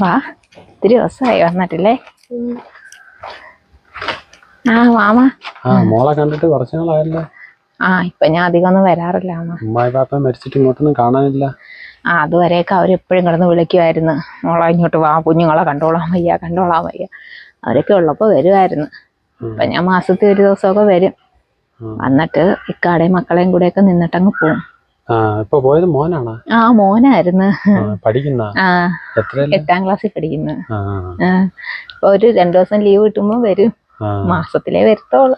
വാ. ഒത്തിരി ദിവസമായി വന്നിട്ടില്ലേ? ആ മാമ ആ മോളെ കണ്ടിട്ട് കുറച്ചു നാളായല്ലേ. ആ ഇപ്പൊ ഞാൻ അധികം ഒന്നും വരാറില്ല മാമ ഉമ്മായി പാപ്പ മരിച്ചിട്ട് ഇങ്ങോട്ടൊന്നും കാണാനില്ല. ആ അതുവരെയൊക്കെ അവരെപ്പോഴും കിടന്ന് വിളിക്കുമായിരുന്നു മോളെ ഇങ്ങോട്ട് വാ കുഞ്ഞുങ്ങളെ കണ്ടോളാൻ വയ്യ കണ്ടോളാൻ വയ്യ. അവരൊക്കെ ഉള്ളപ്പോൾ വരുമായിരുന്നു ഉം. ഇപ്പൊ ഞാൻ മാസത്തിൽ ഒരു ദിവസമൊക്കെ വരും. വന്നിട്ട് ഇക്കാടെയും മക്കളെയും കൂടെയൊക്കെ നിന്നിട്ടങ്ങ് പോവും. ആ ഇപ്പൊ പോയത് മോനാണ്? ആ മോനായിരുന്നു. പഠിക്കുന്ന? എട്ടാം ക്ലാസ്സിൽ പഠിക്കുന്നു. ഒരു രണ്ടു ദിവസം ലീവ് കിട്ടുമ്പോ വരും. മാസത്തിലേ വരുത്തോളൂ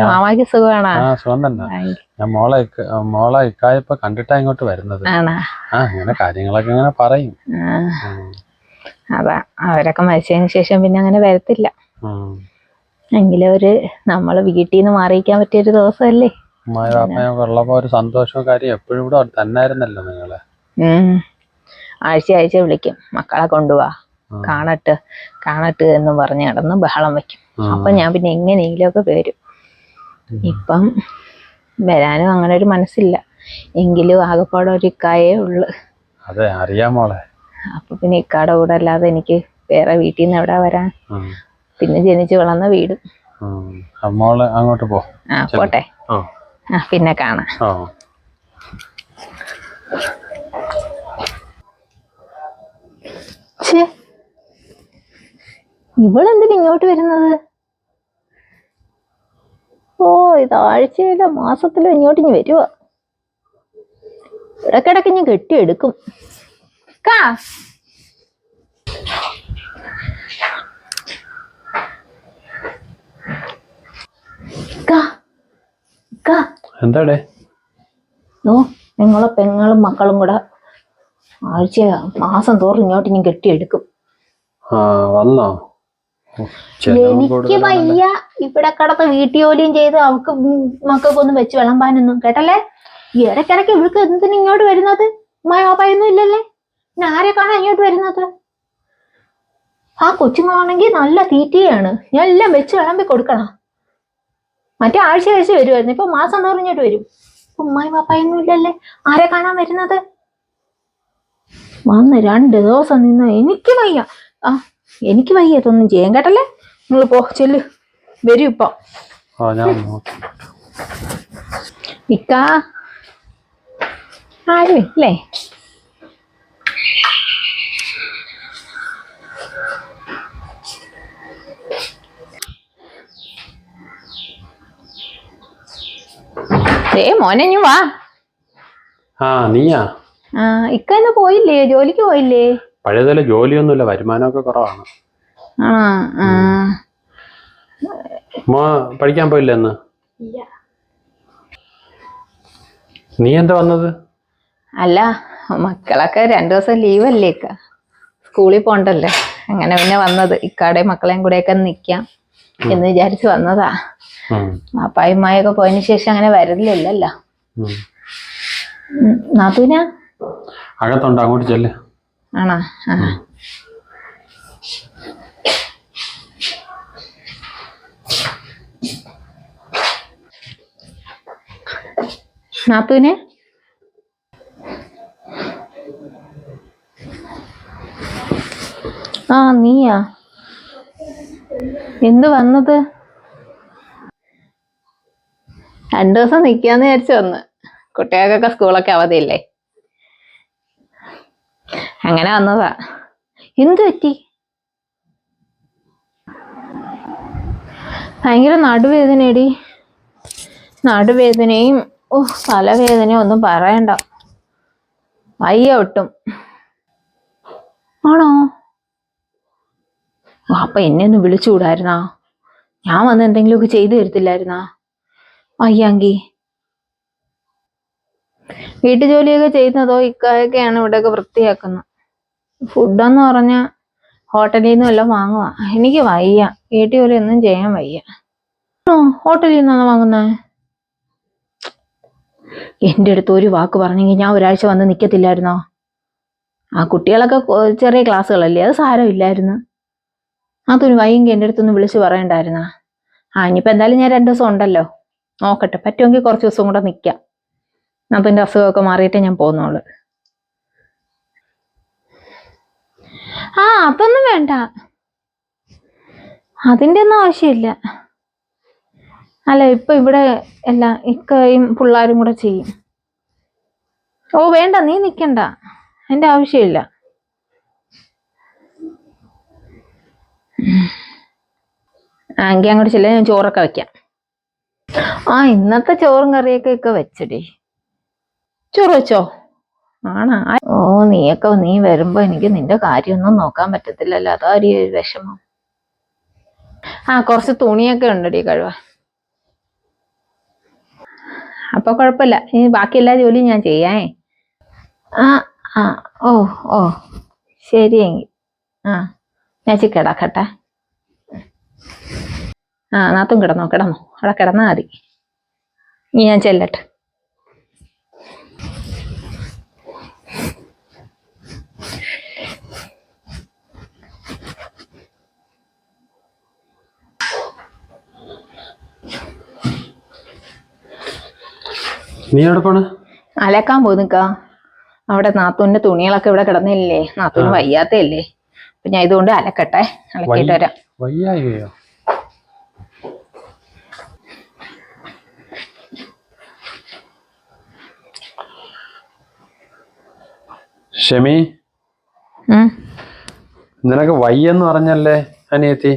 മാമാക്ക് സുഖമാണോ? സുഖം തന്നെ. ഞാൻ മോളെ മോളെ ഇക്കായപ്പോ കണ്ടിട്ടാ ഇങ്ങോട്ട് വരുന്നത്. ആ ഇങ്ങനെ കാര്യങ്ങളൊക്കെ ഇങ്ങനെ പറയും. അതാ അവരൊക്കെ മരിച്ചതിന് ശേഷം പിന്നെ അങ്ങനെ വരത്തില്ല. എങ്കിലും ഒരു നമ്മൾ വീട്ടിൽ നിന്ന് മാറിയിക്കാൻ പറ്റിയൊരു ദിവസമല്ലേ? പാപ്പയൊക്കെ ഉള്ളപ്പോ ഒരു സന്തോഷവും കാര്യം എപ്പോഴും ഇവിടെ തന്നെ ആയിരുന്നല്ലോ നിങ്ങൾ. ആഴ്ച ആഴ്ച വിളിക്കും. മക്കളെ കൊണ്ടുപോവാ. കാണട്ട്. കാണട്ട് എന്ന് പറഞ്ഞ് നടന്ന് ബഹളം വെക്കും. അപ്പൊ ഞാൻ പിന്നെ എങ്ങനെയെങ്കിലുമൊക്കെ വരും. ഇപ്പം വരാനും അങ്ങനെ ഒരു മനസ്സില്ല. എങ്കിലും ആകെപ്പാടെ ഒരു ഇക്കായേ ഉള്ളു. അതെ അറിയാം മോളെ. അപ്പൊ പിന്നെ ഇക്കാടെ കൂടെ അല്ലാതെ എനിക്ക് വേറെ വീട്ടിൽ നിന്ന് എവിടെ വരാൻ? പിന്നെ ജനിച്ചു വളർന്ന വീടും. അങ്ങോട്ട് പോ. ആ പോട്ടെ. പിന്നെ കാണാം. ഇവളെന്തിന് ഇങ്ങോട്ട് വരുന്നത്? ഓ ഇത് ആഴ്ചയിലോ മാസത്തിലോ ഇങ്ങോട്ട് ഇനി വരുവാ. ഇടക്കിടക്ക് ഇനി കെട്ടിയെടുക്കും. കാ. കാ. എന്താടേ? നോ നിങ്ങളെ പെങ്ങളും മക്കളും കൂടെ ആഴ്ച മാസം തോറും ഇങ്ങോട്ട് ഇനി കെട്ടിയെടുക്കും. ആ വന്നോ. എനിക്ക്. വയ്യ. ഇവിടെ കടത്ത് വീട്ടു ജോലിയും ചെയ്ത് അവക്ക് മക്കൾക്കൊന്നും വെച്ച് വിളമ്പാനൊന്നും കേട്ടല്ലേ? ഇടയ്ക്കിടയ്ക്ക് ഇവൾക്ക് എന്തിനു ഇങ്ങോട്ട് വരുന്നത്? ഉമ്മയോപ്പായൊന്നും ഇല്ലല്ലേ? പിന്നെ ആരെ കാണാൻ ഇങ്ങോട്ട് വരുന്നത്? ആ കൊച്ചുങ്ങളാണെങ്കിൽ നല്ല തീറ്റയാണ്. ഞാൻ എല്ലാം വെച്ച് വിളമ്പി കൊടുക്കണം. മറ്റേ ആഴ്ച ആഴ്ച വരുമായിരുന്നു ഇപ്പൊ മാസം എന്ന് പറഞ്ഞിട്ട് വരും. ഉമ്മായി പാപ്പായൊന്നും ഇല്ലല്ലേ? ആരെ കാണാൻ വരുന്നത്? വന്ന് രണ്ട് ദിവസം നിന്ന്? എനിക്ക് വയ്യ. ആ എനിക്ക് വയ്യ ഇതൊന്നും ചെയ്യാൻ. കേട്ടല്ലേ? നിങ്ങൾ പോ ചെല്ല്. വരൂ ഇപ്പൊ. ഇക്ക. ആരും? ഇല്ലേ? ഏ മോനെ ഞാൻ വാ. ആ നീയാ? ആ ഇക്ക ഇന്ന് പോയില്ലേ? ജോലിക്ക് പോയില്ലേ? പഴയതല്ല ജോലിയൊന്നുമില്ല വരുമാനമൊക്കെ കുറവാണ്. ആ ആ. ഉമ്മ പഠിക്കാൻ പോയില്ല എന്ന് നീ എന്താ വന്നത്? അല്ല മക്കളൊക്കെ രണ്ടു ദിവസം ലീവല്ലേ ഇക്ക? സ്കൂളിൽ പോണ്ടല്ലേ? അങ്ങനെ പിന്നെ വന്നത്. ഇക്കാടെ മക്കളെയും കൂടെയൊക്കെ നിക്കാം എന്ന് വിചാരിച്ച് വന്നതാ. ഉം, പോയതിനു ശേഷം അങ്ങനെ വരലില്ലല്ലോ. നാത്തൂന? അകത്തുണ്ട് അങ്ങോട്ട് ചെല്ല്. ആണോ? ആ. നാത്തൂന്? ആ നീയാ. എന്ത് വന്നത്? രണ്ടു ദിവസം നിക്കാന്ന് വിചാരിച്ചു വന്ന്. കുട്ടികൾക്കൊക്കെ സ്കൂളൊക്കെ അവധിയില്ലേ? അങ്ങനെ വന്നതാ. എന്ത് പറ്റി? ഭയങ്കര നടുവേദനയടി. നടുവേദനയും ഓ തലവേദനയും ഒന്നും പറയണ്ട. വയ്യ ഒട്ടും. ആണോ? അപ്പൊ എന്നെ ഒന്ന് വിളിച്ചുകൂടായിരുന്നാ? ഞാൻ വന്ന് എന്തെങ്കിലുമൊക്കെ ചെയ്തു തരത്തില്ലായിരുന്നാ? വയ്യാങ്കി വീട്ടു ജോലിയൊക്കെ ചെയ്യുന്നതോ ഇക്കായൊക്കെയാണ് ഇവിടെയൊക്കെ വൃത്തിയാക്കുന്നത്. ഫുഡെന്ന് പറഞ്ഞാൽ ഹോട്ടലിൽ നിന്ന് വല്ലതും വാങ്ങുക എനിക്ക് വയ്യ. വീട്ടു ജോലി ഒന്നും ചെയ്യാൻ വയ്യ. ഹോട്ടലിൽ നിന്നാണ് വാങ്ങുന്നത് എന്റെ അടുത്ത് ഒരു വാക്ക് പറഞ്ഞെങ്കിൽ ഞാൻ ഒരാഴ്ച വന്ന് നിൽക്കത്തില്ലായിരുന്നോ ആ കുട്ടികളൊക്കെ ചെറിയ ക്ലാസ്സുകളല്ലേ? അത് സാരമില്ലായിരുന്നു. അതൊരു വൈകി എന്റെ അടുത്തൊന്ന് വിളിച്ച് പറയണ്ടായിരുന്നാ? ആ ഇനിയിപ്പോൾ എന്തായാലും ഞാൻ രണ്ട് ദിവസം ഉണ്ടല്ലോ. നോക്കട്ടെ. പറ്റുമെങ്കിൽ കുറച്ച് ദിവസം കൂടെ നിൽക്കാം അപ്പം എന്റെ അസുഖമൊക്കെ മാറിയിട്ടേ ഞാൻ പോകുന്നുള്ളൂ ആ അതൊന്നും വേണ്ട. അതിന്റെ ഒന്നും ആവശ്യമില്ല. അല്ല ഇപ്പൊ ഇവിടെ എല്ലാം ഇക്കയും പിള്ളേരും കൂടെ ചെയ്യും. ഓ വേണ്ട നീ നിൽക്കണ്ട അതിന്റെ ആവശ്യമില്ല. എങ്കിൽ അങ്ങോട്ട് ചെല്ലാൻ ഞാൻ ചോറൊക്കെ വെക്കാം. ആ ഇന്നത്തെ ചോറും കറിയൊക്കെ ഒക്കെ വെച്ചടി. ചോറ് വെച്ചോ? ആണാ? ഓ നീയൊക്കെ നീ വരുമ്പോ എനിക്ക് നിന്റെ കാര്യമൊന്നും നോക്കാൻ പറ്റത്തില്ലല്ലോ. അതാ ഒരു വിഷമം. ആ കുറച്ച് തുണിയൊക്കെ ഉണ്ടടി കഴിവ അപ്പൊ കുഴപ്പമില്ല. ഇനി ബാക്കി എല്ലാ ജോലിയും ഞാൻ ചെയ്യാേ. ആ ആ ഓ ഓ. ശരിയെങ്കിൽ ആ ഞാൻ ചിക്കടാക്കട്ടെ കിടക്കട്ടെ. ആ നാത്തും കിടന്നോ കിടന്നോ. അവിടെ കിടന്നാൽ മതി. ഇനി ഞാൻ ചെല്ലട്ടെ. നീ എവിടെ പോണ്? അലക്കാൻ പോയി നിക്ക അവിടെ നാത്തൂന്റെ തുണികളൊക്കെ ഇവിടെ കിടന്നില്ലേ? നാത്തൂന് വയ്യാത്തല്ലേ വയ്യാത്തയല്ലേ അപ്പൊ ഞാൻ ഇതുകൊണ്ട് അലക്കട്ടെ. അലക്കിട്ട് വരാം. വയ്യായോ ഷെമി. നിനക്ക് വയ്യെന്ന് പറഞ്ഞല്ലേ അനിയത്തി?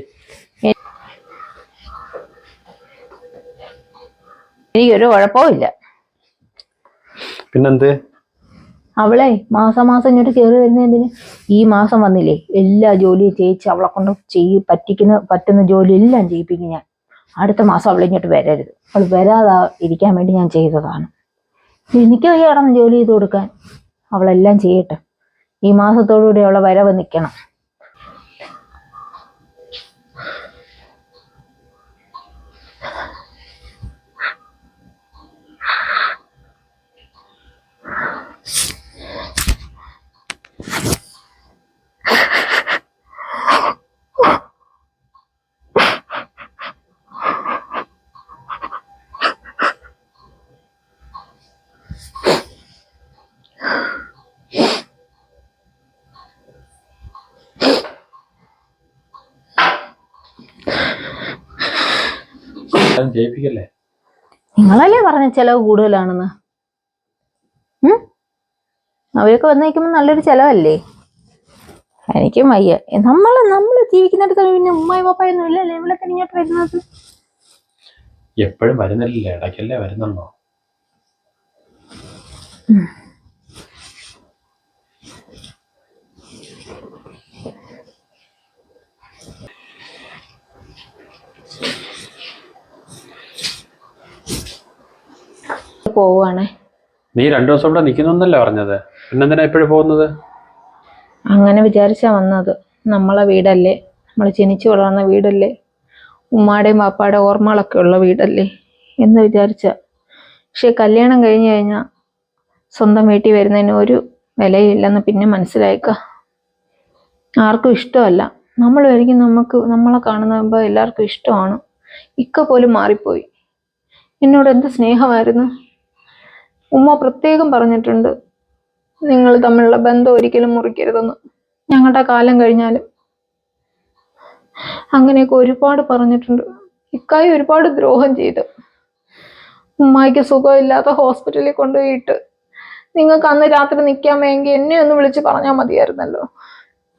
എനിക്കൊരു കുഴപ്പവും ഇല്ല. പിന്നെന്ത്? അവളെ മാസം മാസം ഇങ്ങോട്ട് കയറി വരുന്നതിന് ഈ മാസം വന്നില്ലേ എല്ലാ ജോലിയും ചെയ്യിച്ച് അവളെ കൊണ്ട് ചെയ്യി പറ്റിക്കുന്ന പറ്റുന്ന ജോലി എല്ലാം ചെയ്യിപ്പിക്കും ഞാൻ. അടുത്ത മാസം അവളെ ഇങ്ങോട്ട് വരരുത്. അവൾ വരാതെ ഇരിക്കാൻ വേണ്ടി ഞാൻ ചെയ്തതാണ്. എനിക്ക് വയ്യാടം ജോലി ചെയ്ത് കൊടുക്കാൻ. അവളെല്ലാം ചെയ്യട്ടെ. ഈ മാസത്തോടുകൂടി അവളെ വരവ് നിൽക്കണം ജയിപ്പിക്കല്ലേ? നിങ്ങളല്ലേ പറഞ്ഞ ചെലവ് കൂടുതലാണെന്ന്? അവരൊക്കെ വന്നേക്കുമ്പോൾ നല്ലൊരു ചെലവല്ലേ? എനിക്ക് വയ്യ. നമ്മൾ നമ്മൾ ജീവിക്കുന്നിടത്ത് പിന്നെ ഉമ്മായി പപ്പായൊന്നും ഇല്ലല്ലേ? ഇവിടെ തന്നെ ഇങ്ങോട്ട് വരുന്നത്? എപ്പോഴും വരുന്നില്ലല്ലേ? ഇടയ്ക്കല്ലേ വരുന്നുണ്ടോ പോവുകയാണേ നീ രണ്ടു ദിവസം ഇവിടെ നിൽക്കുന്നല്ലേ പറഞ്ഞത്? പിന്നെന്തിനാ എപ്പോഴും പോകുന്നത്? അങ്ങനെ വിചാരിച്ചാ വന്നത്. നമ്മളെ വീടല്ലേ? നമ്മൾ ജനിച്ചു വളർന്ന വീടല്ലേ? ഉമ്മാടെയും പാപ്പാടെ ഓർമ്മകളൊക്കെ ഉള്ള വീടല്ലേ? എന്ന് വിചാരിച്ച. പക്ഷെ കല്യാണം കഴിഞ്ഞു കഴിഞ്ഞാൽ സ്വന്തം വീട്ടിൽ വരുന്നതിന് ഒരു വിലയില്ലെന്ന് പിന്നെ മനസ്സിലായിക്ക. ആർക്കും ഇഷ്ടമല്ല. നമ്മൾ വരിക്കും നമുക്ക് നമ്മളെ കാണുമ്പോൾ എല്ലാവർക്കും ഇഷ്ടമാണ്. ഇക്ക പോലും മാറിപ്പോയി. എന്നോട് എന്ത് സ്നേഹമായിരുന്നു? ഉമ്മ പ്രത്യേകം പറഞ്ഞിട്ടുണ്ട്. നിങ്ങൾ തമ്മിലുള്ള ബന്ധം ഒരിക്കലും മുറിക്കരുതെന്ന്. ഞങ്ങളുടെ കാലം കഴിഞ്ഞാലും. അങ്ങനെയൊക്കെ ഒരുപാട് പറഞ്ഞിട്ടുണ്ട്. ഇക്കായി ഒരുപാട് ദ്രോഹം ചെയ്തു. ഉമ്മായിക്ക് സുഖമില്ലാത്ത ഹോസ്പിറ്റലിൽ കൊണ്ടുപോയിട്ട് നിങ്ങൾക്ക് അന്ന് രാത്രി നിൽക്കാൻ വേണ്ടി എന്നെ ഒന്ന് വിളിച്ച് പറഞ്ഞാൽ മതിയായിരുന്നല്ലോ.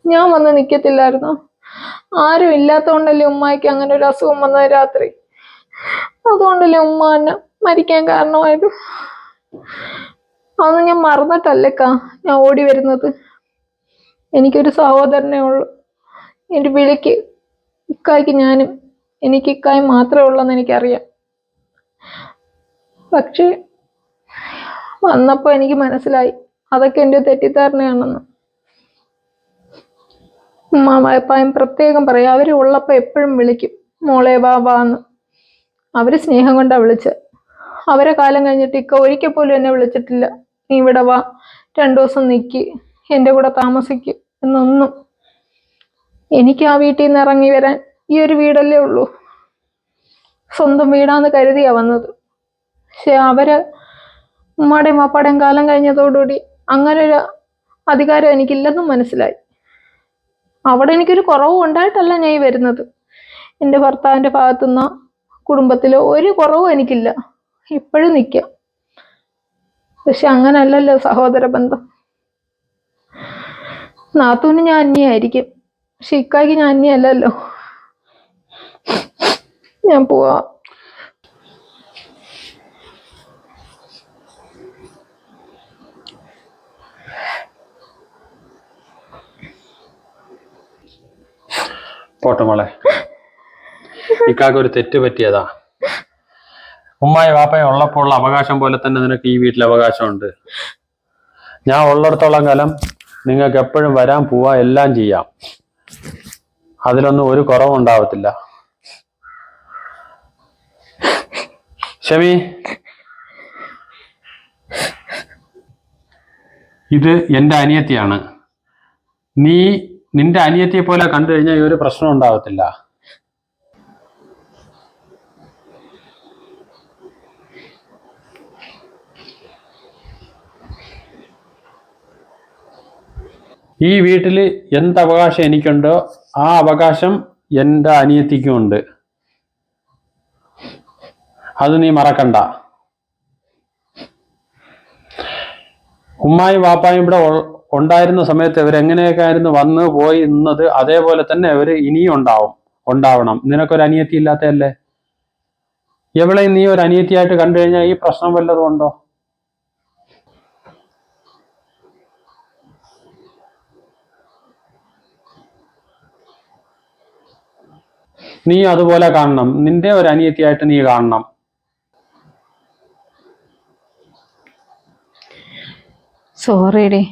ഞാൻ വന്ന് നിൽക്കത്തില്ലായിരുന്നു? ആരും ഇല്ലാത്തതുകൊണ്ടല്ലേ ഉമ്മായിക്ക് അങ്ങനെ ഒരു അസുഖം വന്നത് രാത്രി. അതുകൊണ്ടല്ലേ ഉമ്മ എന്നെ മരിക്കാൻ കാരണമായത്? അതൊന്നും ഞാൻ മറന്നിട്ടല്ലേക്കാ ഞാൻ ഓടി വരുന്നത്. എനിക്കൊരു സഹോദരനേ ഉള്ളൂ. എന്റെ വിളിക്ക് ഇക്കായ്ക്ക് ഞാനും എനിക്ക് ഇക്കായ് മാത്രമേ ഉള്ളെന്ന് എനിക്കറിയാം. പക്ഷേ വന്നപ്പോൾ എനിക്ക് മനസ്സിലായി. അതൊക്കെ എന്റെ തെറ്റിദ്ധാരണയാണെന്ന്. ഉമ്മാവായപ്പായും പ്രത്യേകം പറയും. അവർ ഉള്ളപ്പോൾ എപ്പോഴും വിളിക്കും. മോളെ വാ വാന്ന്. അവർ സ്നേഹം കൊണ്ടാണ് വിളിച്ചത് അവരെ കാലം കഴിഞ്ഞിട്ട് ഇക്ക ഒരിക്കൽ പോലും എന്നെ വിളിച്ചിട്ടില്ല. നീ ഇവിടെ വാ. രണ്ടു ദിവസം നിൽക്ക് എന്റെ കൂടെ താമസിക്ക്. എന്നൊന്നും. എനിക്ക് ആ വീട്ടിൽ നിന്ന് ഇറങ്ങി വരാൻ ഈ ഒരു വീടല്ലേ ഉള്ളൂ. സ്വന്തം വീടാന്ന് കരുതിയാ വന്നത്. പക്ഷെ അവർ ഉമ്മാടെയും അപ്പാടെയും കാലം കഴിഞ്ഞതോടുകൂടി അങ്ങനെ ഒരു അധികാരം എനിക്കില്ലെന്നും മനസ്സിലായി. അവിടെ എനിക്കൊരു കുറവ് ഉണ്ടായിട്ടല്ല ഞാൻ ഈ വരുന്നത്. എന്റെ ഭർത്താവിന്റെ ഭാഗത്തുനിന്ന് കുടുംബത്തിലോ ഒരു കുറവും എനിക്കില്ല. ഇപ്പോഴും നിൽക്കാം പക്ഷെ അങ്ങനല്ലല്ലോ സഹോദര ബന്ധം. നാത്തൂന് ഞാൻ അന്യായിരിക്കും. പക്ഷെ ഇക്കായ്ക്ക് ഞാൻ അന്യല്ലല്ലോ ഞാൻ പോവാ. പോട്ടെ മോളെ. ഇക്കാക്ക് ഒരു തെറ്റ് പറ്റിയതാ. ഉമ്മായി വാപ്പയും ഉള്ളപ്പോൾ ഉള്ള അവകാശം പോലെ തന്നെ നിനക്ക് ഈ വീട്ടിൽ അവകാശമുണ്ട്. ഞാൻ ഉള്ളിടത്തോളം കാലം നിങ്ങൾക്ക് എപ്പോഴും വരാൻ പോവാ എല്ലാം ചെയ്യാം. അതിലൊന്നും ഒരു കുറവും ഉണ്ടാവത്തില്ല. ഷമി. ഇത് എന്റെ അനിയത്തിയാണ്. നീ നിന്റെ അനിയത്തിയെ പോലെ കണ്ടു കഴിഞ്ഞാൽ ഈ ഒരു പ്രശ്നം ഉണ്ടാവത്തില്ല. ഈ വീട്ടിൽ എന്ത് അവകാശം എനിക്കുണ്ടോ ആ അവകാശം എന്റെ അനിയത്തിക്കും ഉണ്ട് അത് നീ മറക്കണ്ട. ഉമ്മായും വാപ്പായും ഇവിടെ ഉണ്ടായിരുന്ന സമയത്ത് ഇവരെങ്ങനെയൊക്കെ ആയിരുന്നു വന്ന് പോയി നിന്നത് അതേപോലെ തന്നെ ഇവർ ഇനിയും ഉണ്ടാവും ഉണ്ടാവണം. നിനക്കൊരു അനിയത്തി ഇല്ലാത്തതല്ലേ എവിടെയും നീ ഒരു അനിയത്തിയായിട്ട് കണ്ടു കഴിഞ്ഞാൽ ഈ പ്രശ്നം വല്ലതും ഉണ്ടോ? നീ അതുപോലെ കാണണം. നിന്റെ ഒരു അനിയത്തിയായിട്ട് നീ കാണണം. സോറിയടി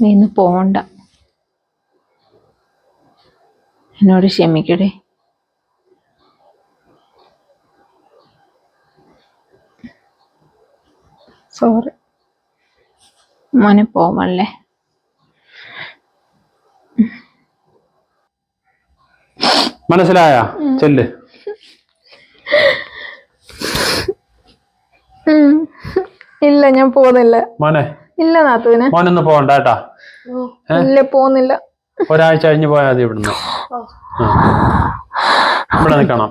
നീ ഇന്ന് പോണ്ട. എന്നോട് ക്ഷമിക്കടേ. സോറി മോനെ പോവല്ലേ? മനസ്സിലായ? ചെല്ല്. ഇല്ല ഞാൻ പോന്നില്ല മോനെ. ഇല്ല നാത്തുവിനെ മോനൊന്ന് പോകണ്ട കേട്ടാ. ഇല്ല പോന്നില്ല ഒരാഴ്ച കഴിഞ്ഞ് പോയാൽ മതി ഇവിടുന്ന്. ഇവിടെ നിൽക്കണം.